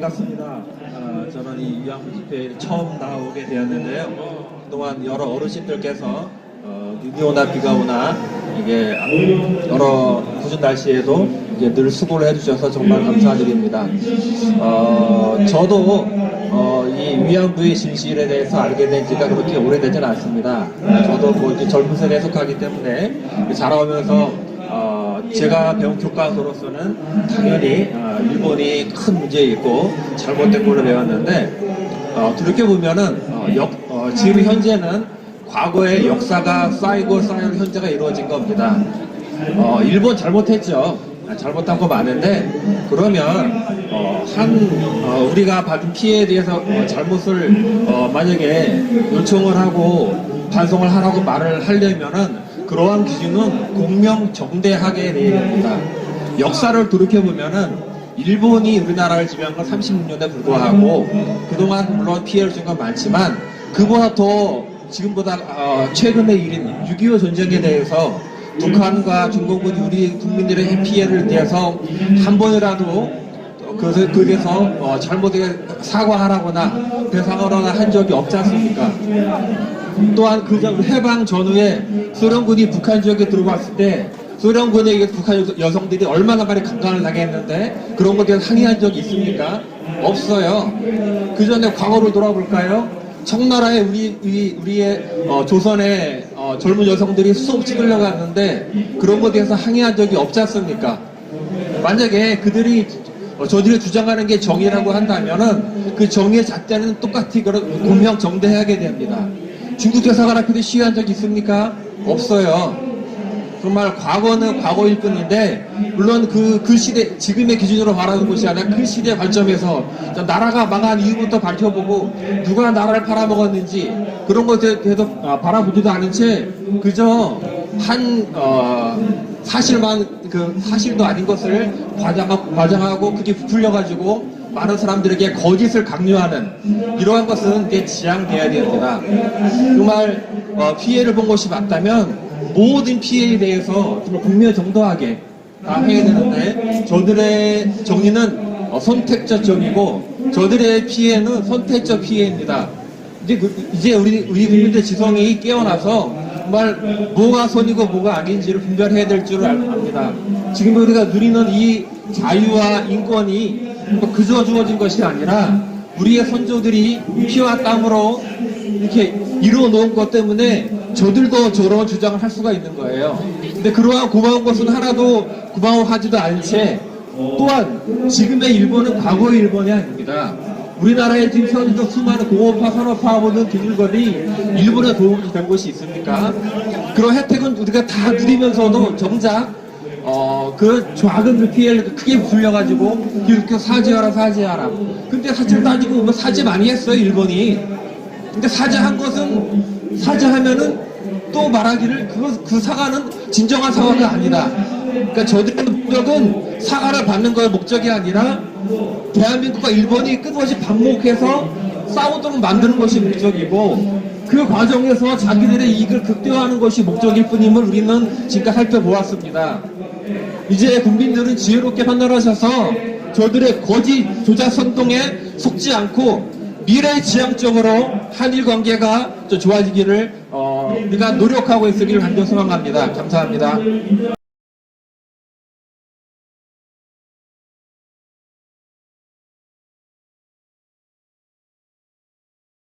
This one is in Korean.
반갑습니다. 아, 저는 이 위안부 집회에 처음 나오게 되었는데요. 그동안 여러 어르신들께서 어, 눈이 오나 비가 오나 이게 여러 굳은 날씨에도 이제 늘 수고를 해주셔서 정말 감사드립니다. 어, 저도 어, 이 위안부의 진실에 대해서 알게 된 지가 그렇게 오래되진 않습니다. 저도 뭐 이제 젊은 세대에 속하기 때문에 자라오면서 어, 제가 배운 교과서로서는 당연히 어, 일본이 큰 문제 있고 잘못된 걸로 배웠는데 어, 그렇게 보면은 어, 역, 어, 지금 현재는 과거의 역사가 쌓이고 쌓이는 현재가 이루어진 겁니다. 어, 일본 잘못했죠. 아, 잘못한 거 많은데 그러면 어, 한 어, 우리가 받은 피해에 대해서 어, 잘못을 어, 만약에 요청을 하고 반성을 하라고 말을 하려면은 그러한 기준은 공명정대하게 돼야 됩니다. 역사를 돌이켜 보면은 일본이 우리나라를 지배한 건 36년에 불과하고 그동안 물론 피해를 준 건 많지만 그보다 더 지금보다 어, 최근의 일인 6.25 전쟁에 대해서 북한과 중공군이 우리 국민들의 피해를 대해서 한 번이라도 그래서 그래서 어, 잘못에 사과하라거나 배상하거나 한 적이 없지 않습니까? 또한 그전 해방 전후에 소련군이 북한 지역에 들어왔을 때 소련군에 북한 여성들이 얼마나 많이 강간을 당했는데 그런 것에 대해서 항의한 적이 있습니까? 없어요. 그 전에 과거를 돌아볼까요? 청나라에 우리, 우리 우리의 어, 조선의 어, 젊은 여성들이 수업 찍으려고 하는데 그런 것에 대해서 항의한 적이 없지 않습니까? 만약에 그들이 어, 저들이 주장하는 게 정의라고 한다면은 그 정의의 잣대는 똑같이 그런 공명 정대하게 됩니다. 중국 대사관 앞에도 시위한 적 있습니까? 없어요. 정말 과거는 과거일 뿐인데 물론 그, 그 시대 지금의 기준으로 말하는 것이 아니라 그 시대 관점에서 나라가 망한 이유부터 밝혀보고 누가 나라를 팔아먹었는지 그런 것에 대해서 아, 바라보지도 않은 채 그저 한 어, 사실만 그 사실도 아닌 것을 과장하고, 과장하고 그게 부풀려가지고 많은 사람들에게 거짓을 강요하는 이러한 것은 이게 지양돼야 됩니다. 정말 어, 피해를 본 것이 맞다면 모든 피해에 대해서 정말 국민정도하게 다 해야 되는데 저들의 정의는 어, 선택적 정의고 저들의 피해는 선택적 피해입니다. 이제 그- 이제 우리 우리 국민들 지성이 깨어나서 정말 뭐가 선이고 뭐가 악인지를 분별해야 될 줄 압니다. 지금 우리가 누리는 이 자유와 인권이 뭐 그저 주어진 것이 아니라 우리의 선조들이 피와 땀으로 이렇게 이루어 놓은 것 때문에 저들도 저런 주장을 할 수가 있는 거예요. 근데 그러한 고마운 것은 하나도 고마워하지도 않은 채 또한 지금의 일본은 과거의 일본이 아닙니다. 우리나라에 지금 현재 수많은 공업화, 산업화 모든 기술들이 일본에 도움이 된 것이 있습니까? 그런 혜택은 우리가 다 누리면서도 정작 어, 그 작은 그 피해를 크게 불려가지고 이렇게 사죄하라 사죄하라. 근데 사실 따지고 보면 사죄 많이 했어요 일본이. 근데 사죄한 것은 사죄하면은 또 말하기를 그, 그 사과는 진정한 사과가 아니다. 그러니까 저들의 목적은 사과를 받는 거의 목적이 아니라 대한민국과 일본이 끝없이 반목해서 싸우도록 만드는 것이 목적이고 그 과정에서 자기들의 이익을 극대화하는 것이 목적일 뿐임을 우리는 지금까지 살펴보았습니다. 이제 국민들은 지혜롭게 판단하셔서 저들의 거짓 조작 선동에 속지 않고 미래 지향적으로 한일 관계가 좀 좋아지기를 어, 우리가 노력하고 있으기를 간절히 소망합니다. 감사합니다.